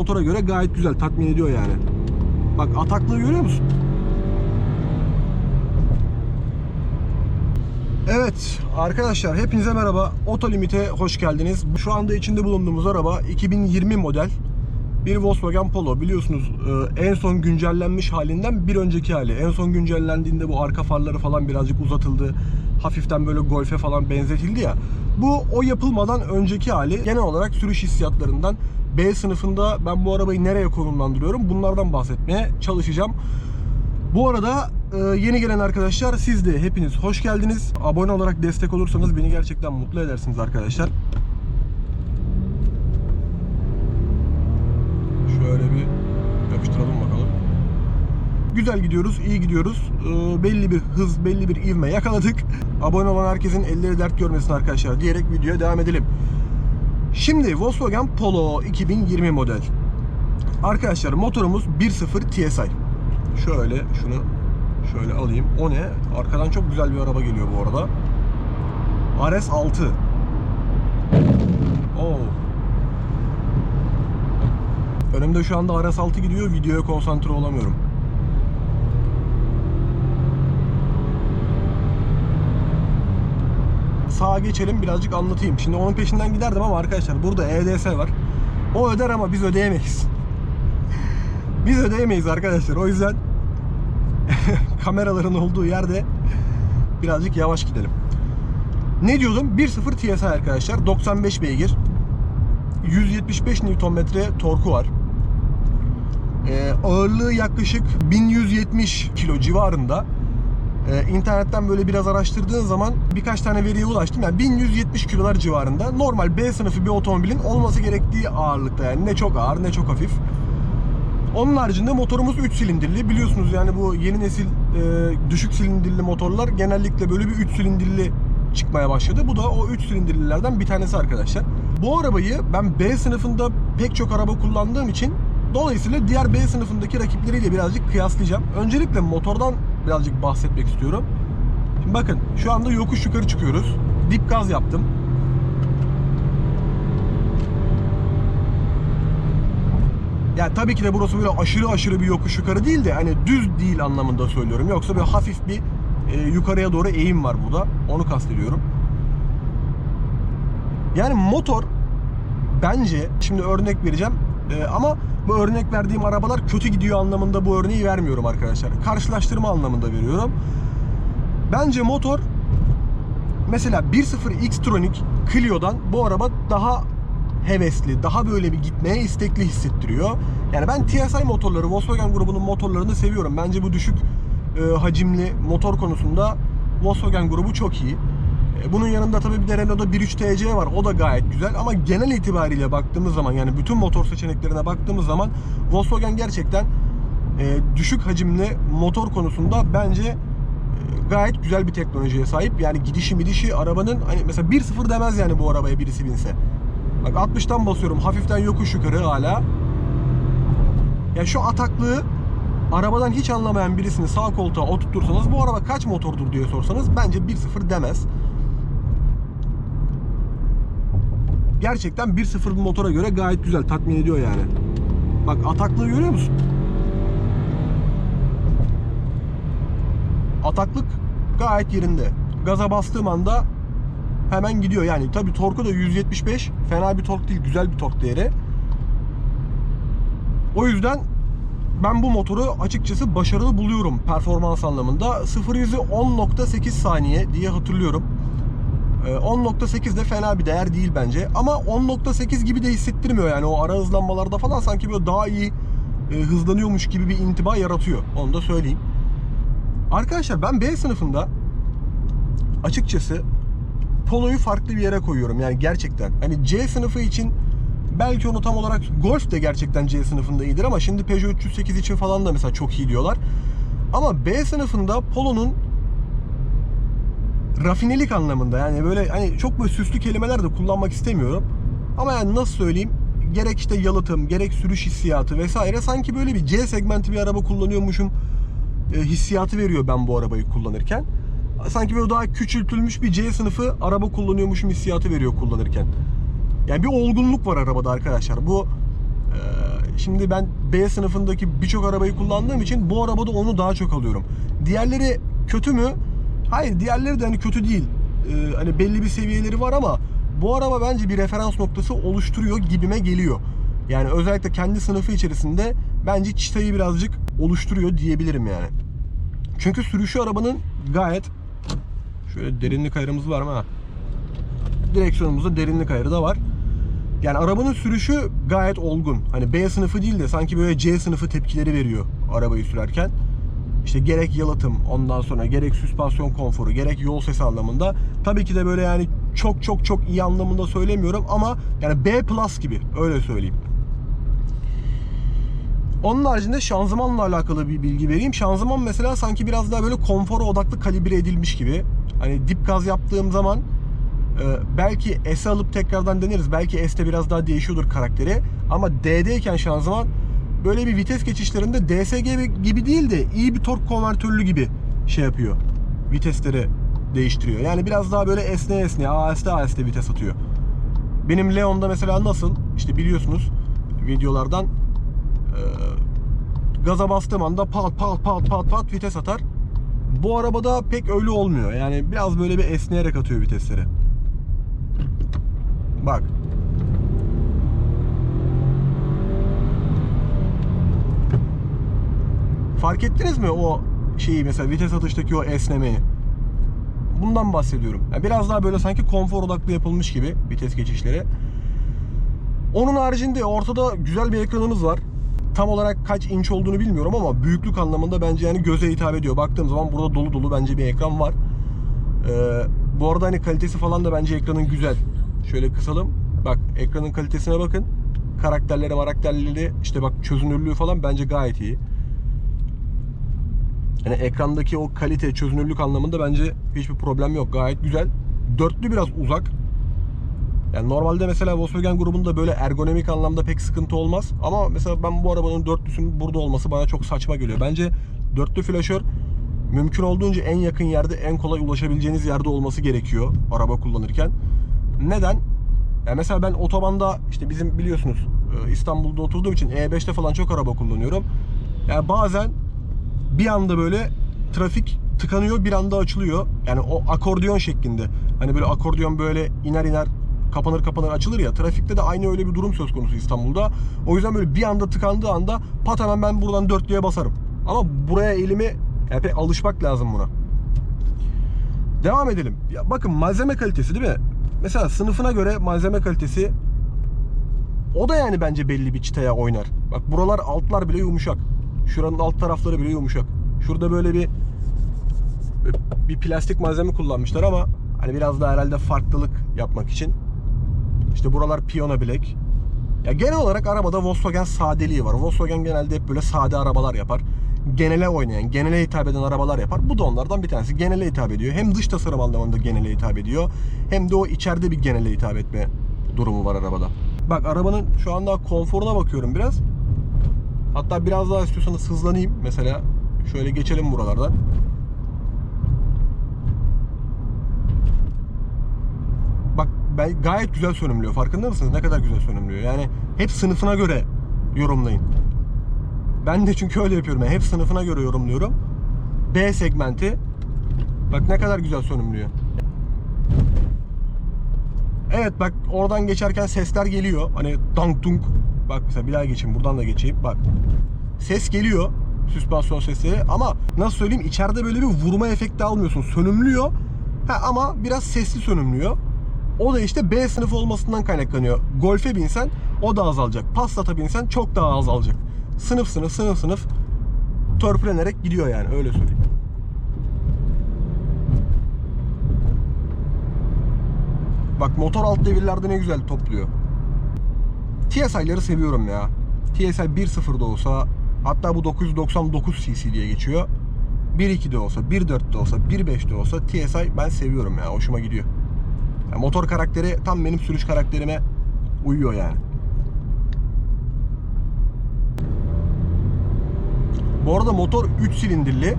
motora göre gayet güzel. Tatmin ediyor yani. Bak ataklığı görüyor musun? Evet arkadaşlar hepinize merhaba. Oto Limit'e hoş geldiniz. Şu anda içinde bulunduğumuz araba 2020 model bir Volkswagen Polo. Biliyorsunuz e, en son güncellenmiş halinden bir önceki hali. En son güncellendiğinde bu arka farları falan birazcık uzatıldı. Hafiften böyle Golf'e falan benzetildi ya. Bu o yapılmadan önceki hali. Genel olarak sürüş hissiyatlarından B sınıfında ben bu arabayı nereye konumlandırıyorum? Bunlardan bahsetmeye çalışacağım. Bu arada e, yeni gelen arkadaşlar siz de hepiniz hoş geldiniz. Abone olarak destek olursanız beni gerçekten mutlu edersiniz arkadaşlar. Şöyle bir yapıştıralım bakalım. Güzel gidiyoruz, iyi gidiyoruz. E, belli bir hız, belli bir ivme yakaladık. Abone olan herkesin elleri dert görmesin arkadaşlar diyerek videoya devam edelim. Şimdi Volkswagen Polo 2020 model. Arkadaşlar motorumuz 1.0 TSI. Şöyle şunu şöyle alayım. O ne? Arkadan çok güzel bir araba geliyor bu arada. RS6. Oo. Önümde şu anda RS6 gidiyor. Videoya konsantre olamıyorum. Sağa geçelim birazcık anlatayım. Şimdi onun peşinden giderdim ama arkadaşlar burada EDS var. O öder ama biz ödeyemeyiz. Biz ödeyemeyiz arkadaşlar. O yüzden kameraların olduğu yerde birazcık yavaş gidelim. Ne diyordum? 1.0 TSI arkadaşlar. 95 beygir. 175 Nm torku var. Ee, ağırlığı yaklaşık 1170 kilo civarında. Ee, internetten böyle biraz araştırdığın zaman birkaç tane veriye ulaştım. Yani 1170 kilolar civarında. Normal B sınıfı bir otomobilin olması gerektiği ağırlıkta yani ne çok ağır ne çok hafif. Onun haricinde motorumuz 3 silindirli. Biliyorsunuz yani bu yeni nesil e, düşük silindirli motorlar genellikle böyle bir 3 silindirli çıkmaya başladı. Bu da o 3 silindirlilerden bir tanesi arkadaşlar. Bu arabayı ben B sınıfında pek çok araba kullandığım için dolayısıyla diğer B sınıfındaki rakipleriyle birazcık kıyaslayacağım. Öncelikle motordan birazcık bahsetmek istiyorum. Şimdi bakın şu anda yokuş yukarı çıkıyoruz. Dip gaz yaptım. Yani tabii ki de burası böyle aşırı aşırı bir yokuş yukarı değil de hani düz değil anlamında söylüyorum. Yoksa böyle hafif bir e, yukarıya doğru eğim var burada. Onu kastediyorum. Yani motor bence şimdi örnek vereceğim E, ama bu örnek verdiğim arabalar kötü gidiyor anlamında bu örneği vermiyorum arkadaşlar. Karşılaştırma anlamında veriyorum. Bence motor mesela 1.0 X-Tronic Clio'dan bu araba daha hevesli, daha böyle bir gitmeye istekli hissettiriyor. Yani ben TSI motorları, Volkswagen grubunun motorlarını seviyorum. Bence bu düşük e, hacimli motor konusunda Volkswagen grubu çok iyi. E, bunun yanında tabii bir de Renault'da 1.3 TC var. O da gayet güzel ama genel itibariyle baktığımız zaman yani bütün motor seçeneklerine baktığımız zaman Volkswagen gerçekten e, düşük hacimli motor konusunda bence e, gayet güzel bir teknolojiye sahip. Yani gidişi midişi arabanın hani mesela 1.0 demez yani bu arabaya birisi binse. Bak 60'tan basıyorum. Hafiften yokuş yukarı hala. Ya şu ataklığı arabadan hiç anlamayan birisini sağ koltuğa oturtursanız bu araba kaç motordur diye sorsanız bence 1.0 demez. Gerçekten 1.0 bir motora göre gayet güzel. Tatmin ediyor yani. Bak ataklığı görüyor musun? Ataklık gayet yerinde. Gaza bastığım anda hemen gidiyor. Yani tabii torku da 175. Fena bir tork değil. Güzel bir tork değeri. O yüzden ben bu motoru açıkçası başarılı buluyorum performans anlamında. 0 yüzü 10.8 saniye diye hatırlıyorum. Ee, 10.8 de fena bir değer değil bence. Ama 10.8 gibi de hissettirmiyor yani. O ara hızlanmalarda falan sanki böyle daha iyi e, hızlanıyormuş gibi bir intiba yaratıyor. Onu da söyleyeyim. Arkadaşlar ben B sınıfında açıkçası Polo'yu farklı bir yere koyuyorum yani gerçekten. Hani C sınıfı için belki onu tam olarak Golf de gerçekten C sınıfında iyidir ama şimdi Peugeot 308 için falan da mesela çok iyi diyorlar. Ama B sınıfında Polo'nun rafinelik anlamında yani böyle hani çok böyle süslü kelimeler de kullanmak istemiyorum. Ama yani nasıl söyleyeyim gerek işte yalıtım, gerek sürüş hissiyatı vesaire sanki böyle bir C segmenti bir araba kullanıyormuşum e, hissiyatı veriyor ben bu arabayı kullanırken. Sanki böyle daha küçültülmüş bir C sınıfı araba kullanıyormuşum hissiyatı veriyor kullanırken. Yani bir olgunluk var arabada arkadaşlar. Bu e, şimdi ben B sınıfındaki birçok arabayı kullandığım için bu arabada onu daha çok alıyorum. Diğerleri kötü mü? Hayır diğerleri de hani kötü değil. Ee, hani belli bir seviyeleri var ama bu araba bence bir referans noktası oluşturuyor gibime geliyor. Yani özellikle kendi sınıfı içerisinde bence çıtayı birazcık oluşturuyor diyebilirim yani. Çünkü sürüşü arabanın gayet şöyle derinlik ayarımız var mı ha? Direksiyonumuzda derinlik ayarı da var. Yani arabanın sürüşü gayet olgun. Hani B sınıfı değil de sanki böyle C sınıfı tepkileri veriyor arabayı sürerken. İşte gerek yalıtım ondan sonra gerek süspansiyon konforu gerek yol sesi anlamında. Tabii ki de böyle yani çok çok çok iyi anlamında söylemiyorum ama yani B plus gibi öyle söyleyeyim. Onun haricinde şanzımanla alakalı bir bilgi vereyim. Şanzıman mesela sanki biraz daha böyle konfora odaklı kalibre edilmiş gibi. Hani dip gaz yaptığım zaman e, belki S'e alıp tekrardan deneriz. Belki S'te biraz daha değişiyordur karakteri. Ama D'deyken şanzıman böyle bir vites geçişlerinde DSG gibi değil de iyi bir tork konvertörlü gibi şey yapıyor. Vitesleri değiştiriyor. Yani biraz daha böyle esne esne, AS'te AS'te vites atıyor. Benim Leon'da mesela nasıl? İşte biliyorsunuz videolardan e, gaza bastığım anda pat pat pat pat pat vites atar. Bu arabada pek öyle olmuyor. Yani biraz böyle bir esneyerek atıyor vitesleri. Bak. Fark ettiniz mi o şeyi mesela vites atıştaki o esnemeyi? Bundan bahsediyorum. Yani biraz daha böyle sanki konfor odaklı yapılmış gibi vites geçişleri. Onun haricinde ortada güzel bir ekranımız var. Tam olarak kaç inç olduğunu bilmiyorum ama büyüklük anlamında bence yani göze hitap ediyor. Baktığım zaman burada dolu dolu bence bir ekran var. Ee, bu arada hani kalitesi falan da bence ekranın güzel. Şöyle kısalım. Bak ekranın kalitesine bakın. Karakterleri, karakterleri işte bak çözünürlüğü falan bence gayet iyi. Yani ekrandaki o kalite, çözünürlük anlamında bence hiçbir problem yok. Gayet güzel. Dörtlü biraz uzak. Yani normalde mesela Volkswagen grubunda böyle ergonomik anlamda pek sıkıntı olmaz. Ama mesela ben bu arabanın dörtlüsünün burada olması bana çok saçma geliyor. Bence dörtlü flaşör mümkün olduğunca en yakın yerde, en kolay ulaşabileceğiniz yerde olması gerekiyor araba kullanırken. Neden? Yani mesela ben otobanda işte bizim biliyorsunuz e, İstanbul'da oturduğum için E5'te falan çok araba kullanıyorum. Yani bazen bir anda böyle trafik tıkanıyor bir anda açılıyor. Yani o akordeon şeklinde. Hani böyle akordeon böyle iner iner kapanır kapanır açılır ya. Trafikte de aynı öyle bir durum söz konusu İstanbul'da. O yüzden böyle bir anda tıkandığı anda pat hemen ben buradan dörtlüye basarım. Ama buraya elimi yani alışmak lazım buna. Devam edelim. Ya bakın malzeme kalitesi değil mi? Mesela sınıfına göre malzeme kalitesi o da yani bence belli bir çıtaya oynar. Bak buralar altlar bile yumuşak. Şuranın alt tarafları bile yumuşak. Şurada böyle bir bir plastik malzeme kullanmışlar ama hani biraz daha herhalde farklılık yapmak için. İşte buralar piyano bilek. Ya genel olarak arabada Volkswagen sadeliği var. Volkswagen genelde hep böyle sade arabalar yapar. Genele oynayan, genele hitap eden arabalar yapar. Bu da onlardan bir tanesi. Genele hitap ediyor. Hem dış tasarım anlamında genele hitap ediyor. Hem de o içeride bir genele hitap etme durumu var arabada. Bak arabanın şu anda konforuna bakıyorum biraz. Hatta biraz daha istiyorsanız hızlanayım mesela. Şöyle geçelim buralardan. Bak ben gayet güzel sönümlüyor. Farkında mısınız? Ne kadar güzel sönümlüyor. Yani hep sınıfına göre yorumlayın. Ben de çünkü öyle yapıyorum. Yani hep sınıfına göre yorumluyorum. B segmenti. Bak ne kadar güzel sönümlüyor. Evet bak oradan geçerken sesler geliyor. Hani dank dunk. Bak mesela bir daha geçeyim. Buradan da geçeyim. Bak. Ses geliyor. Süspansiyon sesi. Ama nasıl söyleyeyim içeride böyle bir vurma efekti almıyorsun. Sönümlüyor. Ha, ama biraz sesli sönümlüyor. O da işte B sınıfı olmasından kaynaklanıyor. Golf'e binsen o da azalacak. Passat'a binsen çok daha azalacak. Sınıf sınıf sınıf sınıf törpülenerek gidiyor yani öyle söyleyeyim. Bak motor alt devirlerde ne güzel topluyor. TSI'ları seviyorum ya. TSI 1.0'da olsa hatta bu 999 cc diye geçiyor. 1.2'de olsa, 1.4'de olsa, 1.5'de olsa TSI ben seviyorum ya. Hoşuma gidiyor. Yani motor karakteri tam benim sürüş karakterime uyuyor yani. Bu arada motor 3 silindirli.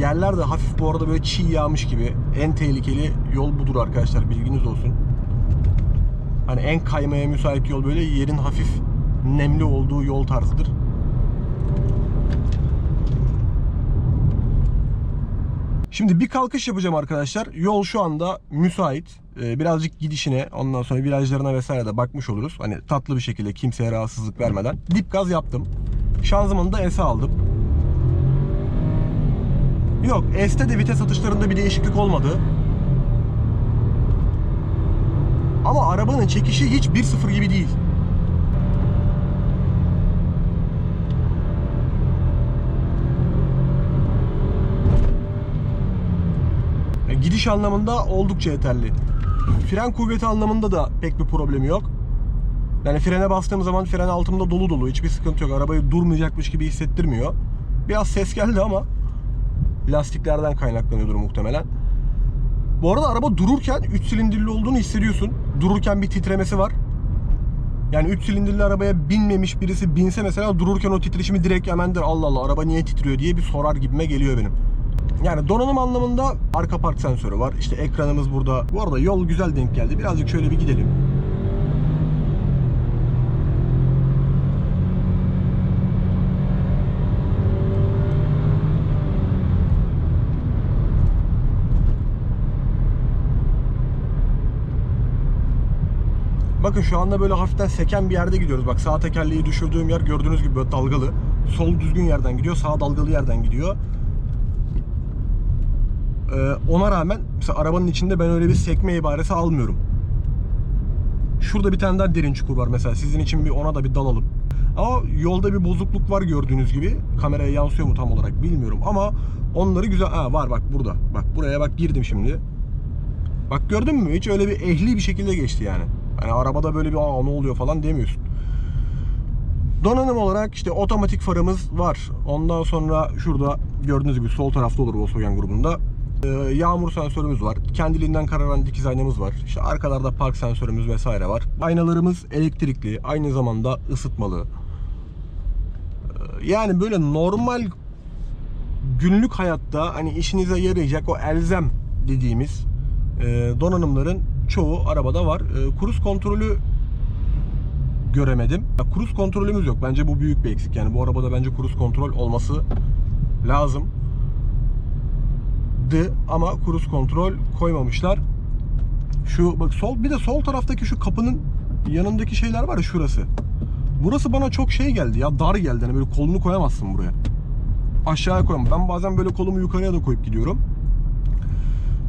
Yerler de hafif bu arada böyle çiğ yağmış gibi. En tehlikeli yol budur arkadaşlar bilginiz olsun. Hani en kaymaya müsait yol böyle yerin hafif nemli olduğu yol tarzıdır. Şimdi bir kalkış yapacağım arkadaşlar. Yol şu anda müsait. Ee, birazcık gidişine, ondan sonra virajlarına vesaire de bakmış oluruz. Hani tatlı bir şekilde kimseye rahatsızlık vermeden. Dip gaz yaptım. Şanzımanı da S'e aldım. Yok, S'te de vites atışlarında bir değişiklik olmadı. Ama arabanın çekişi hiç 1.0 gibi değil. E, Gidiş anlamında oldukça yeterli. Fren kuvveti anlamında da pek bir problemi yok. Yani frene bastığım zaman fren altımda dolu dolu. Hiçbir sıkıntı yok. Arabayı durmayacakmış gibi hissettirmiyor. Biraz ses geldi ama lastiklerden kaynaklanıyordur muhtemelen. Bu arada araba dururken 3 silindirli olduğunu hissediyorsun. Dururken bir titremesi var. Yani 3 silindirli arabaya binmemiş birisi binse mesela dururken o titreşimi direkt hemen Allah Allah araba niye titriyor diye bir sorar gibime geliyor benim. Yani donanım anlamında arka park sensörü var. İşte ekranımız burada. Bu arada yol güzel denk geldi. Birazcık şöyle bir gidelim. Bakın şu anda böyle hafiften seken bir yerde gidiyoruz. Bak sağ tekerleği düşürdüğüm yer gördüğünüz gibi böyle dalgalı. Sol düzgün yerden gidiyor, sağ dalgalı yerden gidiyor. Ee, ona rağmen mesela arabanın içinde ben öyle bir sekme ibaresi almıyorum. Şurada bir tane daha derin çukur var mesela. Sizin için bir ona da bir dalalım. Ama yolda bir bozukluk var gördüğünüz gibi. Kameraya yansıyor mu tam olarak bilmiyorum ama onları güzel... Ha var bak burada. Bak buraya bak girdim şimdi. Bak gördün mü? Hiç öyle bir ehli bir şekilde geçti yani. Hani arabada böyle bir aa ne oluyor falan demiyorsun. Donanım olarak işte otomatik farımız var. Ondan sonra şurada gördüğünüz gibi sol tarafta olur Volkswagen grubunda. Ee, yağmur sensörümüz var. Kendiliğinden kararan dikiz aynamız var. İşte arkalarda park sensörümüz vesaire var. Aynalarımız elektrikli. Aynı zamanda ısıtmalı. Ee, yani böyle normal günlük hayatta hani işinize yarayacak o elzem dediğimiz e, donanımların çoğu arabada var. E, kruz kontrolü göremedim. Ya, kruz kontrolümüz yok. Bence bu büyük bir eksik. Yani bu arabada bence kruz kontrol olması lazım. Ama kruz kontrol koymamışlar. Şu bak sol bir de sol taraftaki şu kapının yanındaki şeyler var ya şurası. Burası bana çok şey geldi ya dar geldi. Hani böyle kolunu koyamazsın buraya. Aşağıya koyamam. Ben bazen böyle kolumu yukarıya da koyup gidiyorum.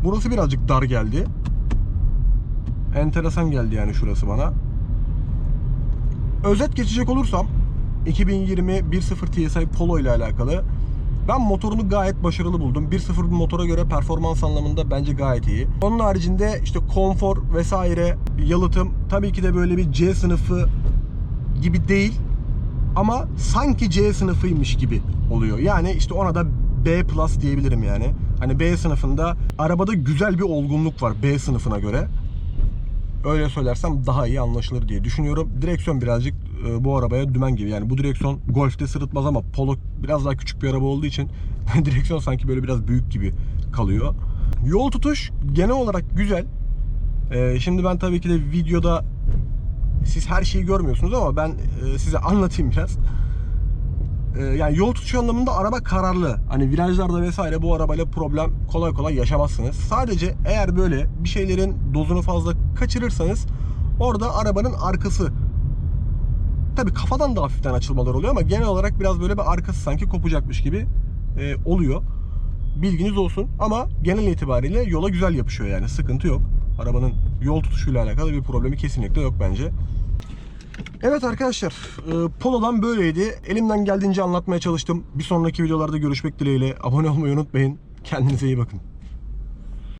Burası birazcık dar geldi. Enteresan geldi yani şurası bana. Özet geçecek olursam 2020 1.0 TSI Polo ile alakalı ben motorunu gayet başarılı buldum. 1.0 bir motora göre performans anlamında bence gayet iyi. Onun haricinde işte konfor vesaire, yalıtım tabii ki de böyle bir C sınıfı gibi değil ama sanki C sınıfıymış gibi oluyor. Yani işte ona da B plus diyebilirim yani. Hani B sınıfında arabada güzel bir olgunluk var B sınıfına göre. Öyle söylersem daha iyi anlaşılır diye düşünüyorum. Direksiyon birazcık e, bu arabaya dümen gibi. Yani bu direksiyon Golf'te sırıtmaz ama Polo biraz daha küçük bir araba olduğu için direksiyon sanki böyle biraz büyük gibi kalıyor. Yol tutuş genel olarak güzel. E, şimdi ben tabii ki de videoda siz her şeyi görmüyorsunuz ama ben e, size anlatayım biraz. E, yani yol tutuşu anlamında araba kararlı. Hani virajlarda vesaire bu arabayla problem kolay kolay yaşamazsınız. Sadece eğer böyle bir şeylerin dozunu fazla kaçırırsanız orada arabanın arkası Tabi kafadan da hafiften açılmalar oluyor ama genel olarak biraz böyle bir arkası sanki kopacakmış gibi e, oluyor. Bilginiz olsun ama genel itibariyle yola güzel yapışıyor yani sıkıntı yok. Arabanın yol tutuşuyla alakalı bir problemi kesinlikle yok bence. Evet arkadaşlar e, Polo'dan böyleydi. Elimden geldiğince anlatmaya çalıştım. Bir sonraki videolarda görüşmek dileğiyle. Abone olmayı unutmayın. Kendinize iyi bakın.